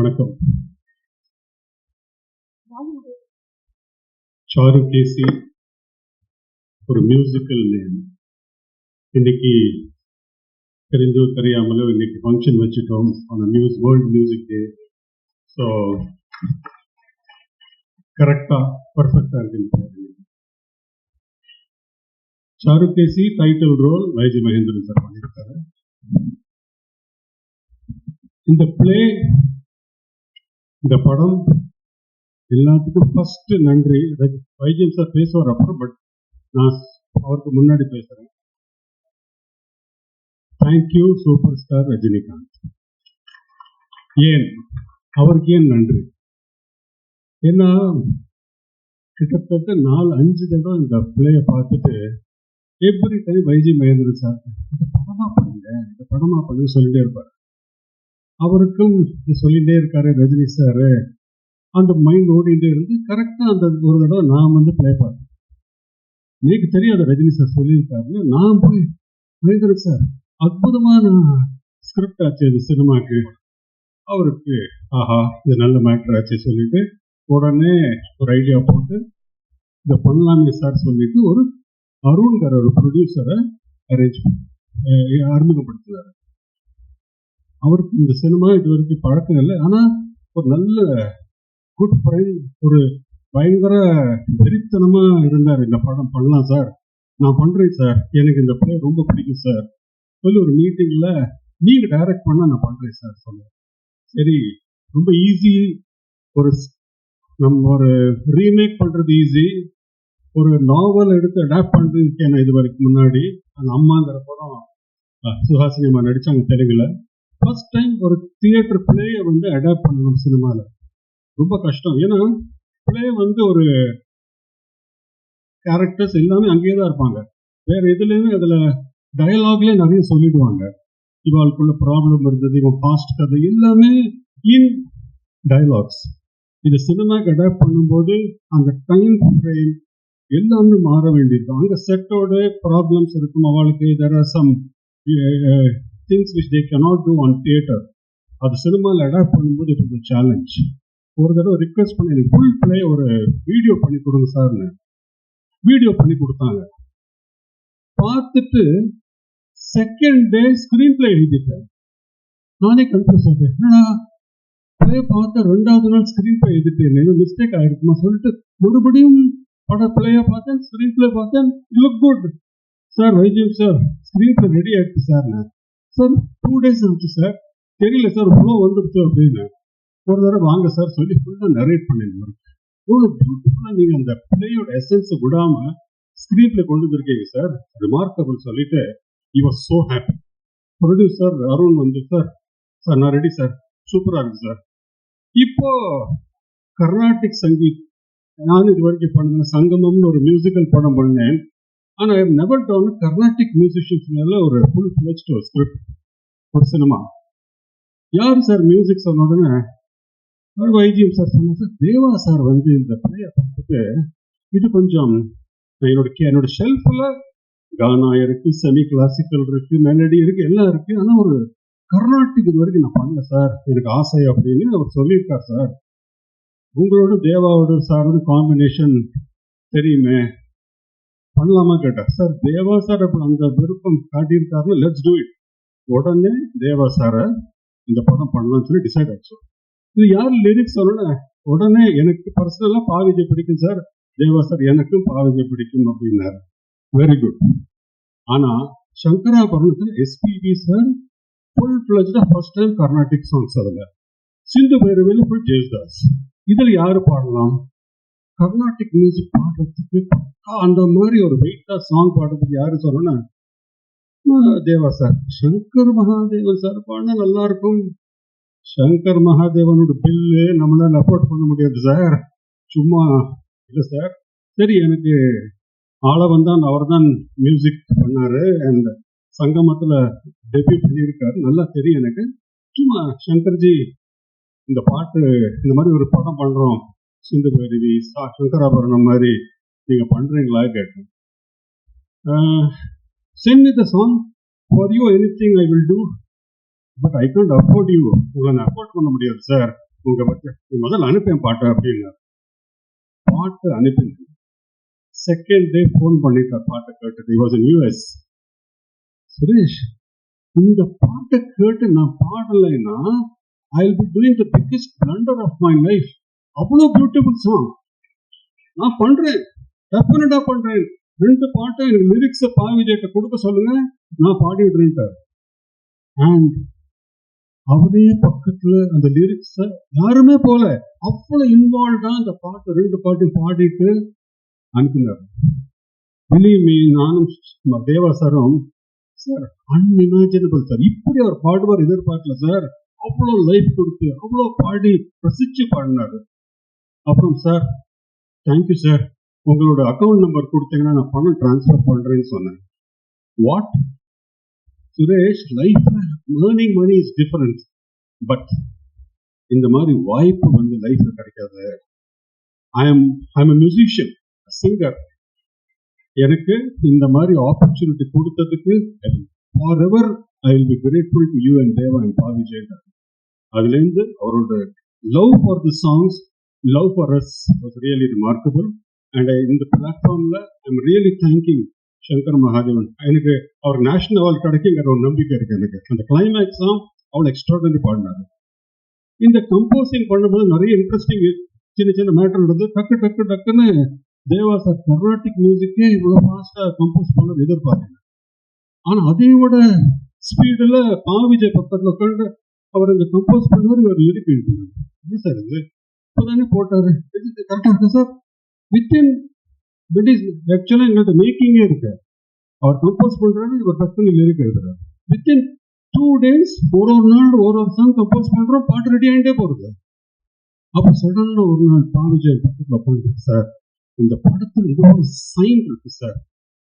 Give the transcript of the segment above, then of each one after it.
வணக்கம். சாரு கேசி ஒரு musical name இன்னைக்கு தெரிஞ்சோ தெரியாமலோ இன்னைக்கு ஃபங்க்ஷன் வச்சுட்டோம் அந்த muse world music day so கரெக்டாக பர்ஃபெக்டாக இருக்கு சாரு கேசி title role YG Mahendran sir பண்ணியிருக்காரு. இந்த பிளே இந்த படம் எல்லாத்துக்கும் ஃபர்ஸ்ட் நன்றி. வைஜன் சார் பேசுவார் அப்புறம் பட் நான் அவருக்கு முன்னாடி பேசுறேன். Thank you super star Rajinikanth. ஏன்? அவருக்கு ஏன் நன்றி? ஏன்னா கிட்டத்தட்ட நாலு அஞ்சு தடவை இந்த பிள்ளைய பார்த்துட்டு every time YG Mahendran sir இந்த படமா பண்ணுங்க இந்த படமா பண்ணுங்க சொல்லிட்டே இருப்பார். அவருக்கும் இது சொல்லிட்டே இருக்காரு ரஜினி சார். அந்த மைண்ட் ஓடிட்டே இருந்து கரெக்டா அந்த ஒரு தடவை நான் வந்து ப்ளே பார்த்தேன். எனக்கு தெரியாது ரஜினி சார் சொல்லியிருக்காருன்னு. நான் போய் மகேந்திரன் சார் அற்புதமான ஸ்கிரிப்ட் ஆச்சு இது சினிமாக்கு. அவருக்கு ஆஹா இது நல்ல மேட்டர் ஆச்சு சொல்லிட்டு உடனே ஒரு ஐடியா போட்டு இதை பண்ணலாமே சார் சொல்லிட்டு ஒரு அருண்கர் ஒரு ப்ரொடியூசரை அரேஞ்ச் அறிமுகப்படுத்தினார். அவருக்கு இந்த சினிமா இது வரைக்கும் பழக்கம் இல்லை. ஆனால் ஒரு நல்ல குட் ஃப்ரெண்ட் ஒரு பயங்கர வெறித்தனமாக இருந்தார் இந்த படம். பண்ணலாம் சார் நான் பண்ணுறேன் சார் எனக்கு இந்த படம் ரொம்ப பிடிக்கும் சார் சொல்லி ஒரு மீட்டிங்கில் நீங்கள் டைரக்ட் பண்ணால் நான் பண்ணுறேன் சார் சொன்னேன் சரி ரொம்ப ஈஸி ஒரு நம்ம ஒரு ரீமேக் பண்ணுறது ஈஸி ஒரு நாவல் எடுத்து அடாப்ட் பண்றதுக்கு நான் இது வரைக்கும் முன்னாடி? அந்த அம்மாங்கிற படம் அஹ், சுஹாசினி அம்மா நடிச்சாங்க தெலுங்குல. ஃபர்ஸ்ட் டைம் ஒரு தியேட்டர் பிளேயை வந்து அடாப்ட் பண்ணணும் சினிமாவில் ரொம்ப கஷ்டம். ஏன்னா பிளே வந்து ஒரு கேரக்டர்ஸ் எல்லாமே அங்கேயே தான் இருப்பாங்க. வேற எதுலையுமே அதில் டயலாக்லேயே நிறைய சொல்லிடுவாங்க. இவாளுக்குள்ள ப்ராப்ளம் இருந்தது இவன் பாஸ்ட் கதை எல்லாமே இன் டயலாக்ஸ் இது சினிமாக்கு அடாப்ட் பண்ணும்போது அந்த டைம் ஃப்ரேம் எல்லாமே மாற வேண்டியிருக்கும் அங்கே செட்டோட ப்ராப்ளம்ஸ் இருக்கும். அவளுக்கு there are some things which they cannot do on theatre அது சினிமாவில் அடாப்ட் பண்ணும்போது இட் ஒரு சேலஞ்ச் ஒரு தடவை ரிக்வெஸ்ட் பண்ணி எனக்கு ஃபுல் பிளே ஒரு வீடியோ பண்ணி கொடுங்க சார்னு. வீடியோ பண்ணி கொடுத்தாங்க. பார்த்துட்டு செகண்ட் டே ஸ்கிரீன் பிளே எழுதிட்டேன். நானே கன்ஃபியூஸ் ஆகிட்டேன் என்னடா? ப்ளே பார்த்த ரெண்டாவது நாள் ஸ்கிரீன் பிளே எழுதிட்டேன். என்ன மிஸ்டேக் ஆயிருக்குமா சொல்லிட்டு மறுபடியும் பட பிளேயை பார்த்தேன் ஸ்க்ரீன் பிளே பார்த்தேன். லுக் குட் சார் வைஜியம் சார் ஸ்க்ரீன் பிளே ரெடி ஆயிடுச்சு சார் சார் டூ டேஸ் இருந்துச்சு சார் தெரியல சார் ஃப்ளோ வந்துருச்சு அப்படின்னு. ஒரு தடவை வாங்க சார் சொல்லி ஃபுல்லாக நரேட் பண்ணியிருந்தேன் இவ்வளோ பியூட்டிஃபுல்லாக நீங்கள் அந்த பிளேயோட எசன்ஸை விடாம ஸ்க்ரீன்ல கொண்டு வந்திருக்கீங்க சார் ரிமார்க்கபிள் சொல்லிட்டு your so happy producer Arun வந்து சார் சார் நான் ரெடி சார் சூப்பராக இருக்கு சார் இப்போ கர்நாடிக் சங்கீத் நான் இது வரைக்கும் பண்ண சங்கமம்னு ஒரு மியூசிக்கல் படம் பண்ணேன். ஆனால் I never down Carnatic musicians ஒரு ஃபுல் ஃபிளெஜ்ட் ஒரு ஸ்கிரிப்ட் ஒரு சினிமா யார் சார் மியூசிக் சொன்ன உடனே வைத்தியம் சார் சொன்ன சார் தேவா சார் வந்து இந்த பிள்ளையை பார்த்துட்டு இது கொஞ்சம் என்னோட கே- என்னோட ஷெல்ஃபில் கானா இருக்கு செமி கிளாசிக்கல் இருக்கு மெலடி இருக்கு எல்லாம் இருக்கு. ஆனா ஒரு கர்நாட்டிக் இது வரைக்கும் நான் பண்ணல சார் எனக்கு ஆசை அப்படின்னு அவர் சொல்லியிருக்கார் சார் உங்களோட தேவாவோட சாரோட காம்பினேஷன் தெரியுமே. பண்ணலாமா கேட்டார் சார் தேவா சார் அப்படி அந்த விருப்பம் காட்டியிருக்காருன்னு லெட்ஸ் டூ இட் உடனே தேவா சாரை இந்த படம் பண்ணலாம்னு சொல்லி டிசைட் ஆச்சு. இது யார் லிரிக்ஸ் சொல்லணும் உடனே எனக்கு பர்சனலாக பாவிஜை பிடிக்கும் சார் தேவா சார் எனக்கும் பாவிஜை பிடிக்கும் அப்படின்னாரு. வெரி குட் ஆனா சங்கராபரணத்தில் எஸ்பிபி சார் ஃபுல் ஃபிளஜ்டா ஃபர்ஸ்ட் டைம் கர்நாடிக் சாங்ஸ் அதில். சிந்து பைரவியில் ஃபுல் ஜெயஸ்தாஸ் இதில் யாரு பாடலாம்? கர்நாடிக் மியூசிக் பாடுறதுக்கு பக்கா அந்த மாதிரி ஒரு வெயிட்டா சாங் பாடுறதுக்கு யாரு சொன்னா தேவா சார் சங்கர் மகாதேவன் சார் பாடினா நல்லா இருக்கும். சங்கர் மகாதேவனோட பில்லு நம்மளால அஃபோர்ட் பண்ண முடியாது சார் சும்மா இல்லை சார் சரி எனக்கு ஆள வந்தான் அவர் தான் மியூசிக் பண்ணாரு அண்ட் சங்கமத்துல டெபியூ பண்ணியிருக்காரு. நல்லா தெரியும் எனக்கு. சும்மா சங்கர்ஜி இந்த பாட்டு இந்த மாதிரி ஒரு படம் பண்றோம். சிந்து பைரவி சா சங்கராபரணம் மாதிரி நீங்க பண்றீங்களா கேட்டேன். Send with song for you anything I will do but I can't afford you உங்களை நான் அஃபோர்ட் பண்ண முடியாது சார் உங்க பற்றி நீ முதல்ல அனுப்பேன் பாட்டு அப்படின்னாரு. பாட்டு அனுப்பினேன். செகண்ட் டே ஃபோன் பண்ணிட்டார் பாட்டை கேட்டுட்டு வாஸ் இன் யூஎஸ் சுரேஷ் இந்த பாட்டை கேட்டு நான் பாடலைன்னா I will be doing the biggest blunder of my life அவ்வளோ பியூட்டிஃபுல் சாங் நான் பண்றேன். டெஃபினட்டா பண்றேன். ரெண்டு பாட்டை எனக்கு லிரிக்ஸை பாவிஜேட்ட கொடுக்க சொல்லுங்க. நான் பாடிடுறேன்ட்டார் அண்ட் அவரே பக்கத்துல அந்த லிரிக்ஸ யாருமே போல அவ்வளவு இன்வால்வ்டா அந்த பாட்டு ரெண்டு பாட்டையும் பாடிட்டு அனுப்பினார். பிலீமி நானும் தேவா சாரும் சார் அன்இமேஜினபிள் சார். இப்படி அவர் பாடுவார் எதிர்பார்க்கல சார். அவ்வளோ லைஃப் கொடுத்து அவ்வளோ பாடி ரசிச்சு பாடினாரு. அப்புறம் சார் தேங்க்யூ சார் உங்களோட அக்கௌண்ட் நம்பர் கொடுத்தீங்கன்னா நான் பணம் டிரான்ஸ்ஃபர் பண்றேன்னு சொன்னேன். வாட் சுரேஷ் லைஃப்ல earning money is different but இந்த மாதிரி வாய்ப்பு வந்து லைஃப்ல கிடைக்காது. I am I am musician singer எனக்கு இந்த மாதிரி ஆப்பர்ச்சுனிட்டி கொடுத்ததுக்கு forever I will be grateful to you and Deva and Bhavi Jayanthar அதுலேருந்து அவரோட love for the songs love for us was really remarkable and இந்த பிளாட்ஃபார்ம்ல I'm really thanking Shankar Mahadevan எனக்கு அவர் நேஷனல் அவார்டு கிடைக்குங்கிற ஒரு நம்பிக்கை இருக்கு எனக்கு. அந்த கிளைமேக்ஸ் தான் அவ்வளோ எக்ஸ்ட்ராடனரி பாடினாரு. இந்த கம்போசிங் பண்ணும்போது நிறைய இன்ட்ரெஸ்டிங் சின்ன சின்ன மேட்டர் நடந்து டக்கு டக்கு டக்குன்னு தேவா சார் கர்நாட்டிக் மியூசிக்கே இவ்வளோ ஃபாஸ்டா கம்போஸ் பண்ண எதிர்பார்க்கல. ஆனா அதையோட ஸ்பீடில் பாவிஜய் பக்கத்தில் உட்காந்து அவர் இந்த கம்போஸ் பண்ணுவார் இவர் லிரிக் எழுதினார். என்ன சார் இது? இப்போதானே போட்டாரு. கரெக்டாக இருக்கு சார் வித்தின் இட் இஸ் ஆக்சுவலாக எங்கள்கிட்ட மேக்கிங்கே இருக்கு. அவர் கம்போஸ் பண்ணுறாரு இவர் டக்குன்னு லிரிக் எழுதுறாரு. வித்தின் டூ டேஸ் ஒரு ஒரு நாள் ஒரு ஒரு சாங் கம்போஸ் பண்றோம் பாட்டு ரெடி ஆகிட்டே போகுது. அப்போ சடன்ல ஒரு நாள் பாவிஜய் பக்கத்தில் உட்காந்துருக்கு சார் இந்த படத்தில் ஏதோ ஒரு சைன் இருக்கு சார்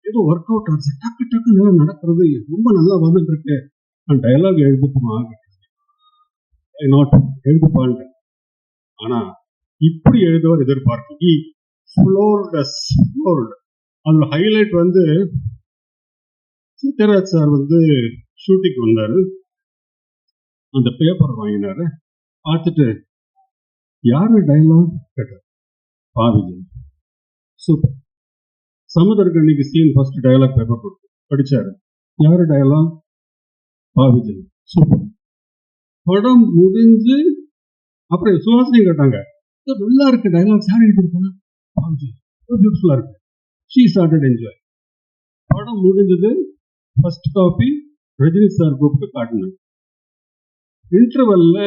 ஏதோ ஒர்க் அவுட் ஆச்சு. டக்கு டக்கு நல்லா நடக்கிறது. ரொம்ப நல்லா வந்துட்டு இருக்கு நான் டயலாக் எழுதுக்குமா நாட் எழுதுப்பாங்க. ஆனா இப்படி எழுதுவர் எதிர்பார்க்கு ஃப்ளோர்டஸ் ஃப்ளோர்டு ஹைலைட் வந்து சித்தராஜ் சார் வந்து ஷூட்டிங் வந்தாரு. அந்த பேப்பர் வாங்கினாரு. பார்த்துட்டு யாரு டைலாக் கேட்டார் பாவிஜன் சூப்பர் சமுதரகண்ணிக்கு சீன் ஃபர்ஸ்ட் டயலாக் பேப்பர் கொடுத்து படிச்சாரு. யாரு டயலாக் பாவிஜன் சூப்பர் படம் முடிஞ்சு அப்புறம் சுஹாசினி கேட்டாங்க நல்லா இருக்கு டயலாக்ஸ் யார் எழுதியிருக்காங்க இருக்கு? ஷீ ஸ்டார்டட் என்ஜாய் படம் முடிஞ்சது ஃபர்ஸ்ட் காப்பி ரஜினி சார் கூப்பிட்டு காட்டினாங்க. இன்டர்வல்ல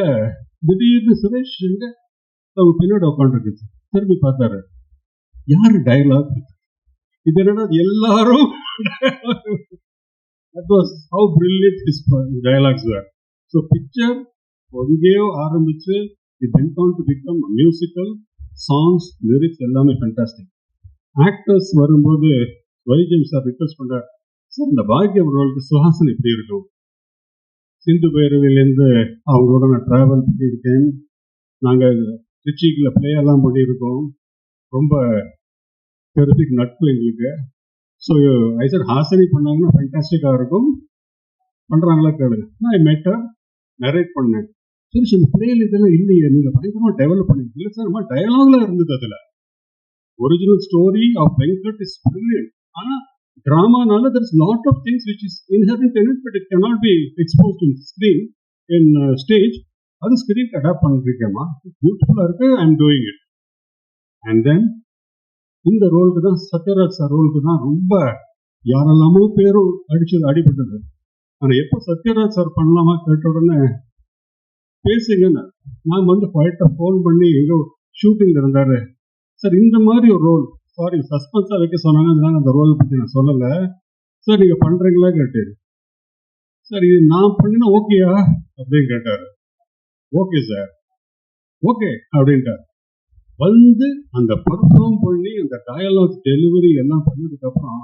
திடீர்னு சுரேஷ் எங்க? அவங்க பின்னாடி உட்காந்துருக்கு திரும்பி பார்த்தாரு. யாரு டைலாக் இது என்னன்னா எல்லாரும் that was how brilliant his dialogues were. So picture எங்கேயோ ஆரம்பிச்சு it went on to become musical songs lyrics எல்லாமே ஃபண்டாஸ்டிக் ஆக்டர்ஸ் வரும்போது வைஜெயம் சார் ரிக்வெஸ்ட் பண்றார் சார் இந்த பாக்கியம் ரோலுக்கு சுஹாசன் எப்படி இருக்கும்? சிந்து பைரவிலேருந்து அவங்களோட நான் ட்ராவல் பண்ணியிருக்கேன். நாங்கள் திருச்சிக்கில் ப்ளே எல்லாம் பண்ணியிருக்கோம். ரொம்ப பெருசிக் நட்பு எங்களுக்கு. ஸோ ஐ சார் ஹாசனி பண்ணாங்கன்னா ஃபண்டாஸ்டிக்காக இருக்கும். பண்ணுறாங்களா கேளுங்க. நான் மெட்டர் நரேட் பண்ணேன். சரி இந்த பிளேயில் இதெல்லாம் இல்லையே. நீங்கள் பயங்கரமாக டெவலப் பண்ணிருக்கீங்க இல்லை சார் மாதிரி டயலாக்லாம் இருந்தது அதில். Original story of Venkat is brilliant ஆனால் டிராமானால there is lot of things which is inherit in it but it cannot be expose in screen in stage அது ஸ்கிரீன் அடாப்ட் பண்ணிருக்கேம்மா பியூட்டிஃபுல்லாக இருக்கு I am doing it and then இந்த ரோலுக்கு தான் Sathyaraj sir ரோலுக்கு தான் ரொம்ப யாரெல்லாமோ பேரும் அடிச்சது அடிபட்டது. ஆனால் எப்போ சத்யராஜ் சார் பண்ணலாமா கேட்ட உடனே பேசுங்கன்னு. நான் வந்து ஃபைட்டை ஃபோன் பண்ணி எங்கோ ஷூட்டிங்கில் இருந்தாரு. சார் இந்த மாதிரி ஒரு ரோல் சாரி சஸ்பென்ஸாக வைக்க சொன்னாங்க. அதனால அந்த ரோல் பற்றி நான் சொல்லலை. சார் நீங்கள் பண்ணுறீங்களா கேட்டு சார் இது நான் பண்ணினா ஓகேயா அப்படின்னு கேட்டார். ஓகே சார் ஓகே அப்படின்ட்டார். வந்து அந்த பர்ஃபார்ம் பண்ணி அந்த டயலாக் டெலிவரி எல்லாம் பண்ணதுக்கப்புறம்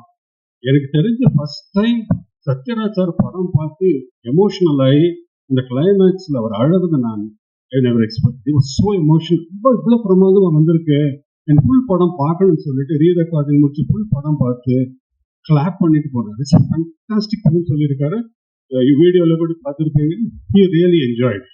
எனக்கு தெரிஞ்ச ஃபர்ஸ்ட் டைம் சத்யராஜ் சார் படம் பார்த்து எமோஷ்னல் ஆகி அந்த கிளைமேக்ஸில் அவர் அழகுது நான் நெவர் எக்ஸ்பெக்ட் இவர் ஸோ எமோஷன் ரொம்ப இவ்வளோ பிரமாதமாக வந்திருக்கு. என் ஃபுல் படம் பார்க்கணும்னு சொல்லிட்டு ரீ ரெக்கார்டிங் முடிச்சு ஃபுல் படம் பார்த்து கிளாப் பண்ணிட்டு போனார். இட்ஸ் ஃபேண்டாஸ்டிக் படம் சொல்லியிருக்காரு. வீடியோவில் கூட பார்த்துருப்பீங்க. He really enjoyed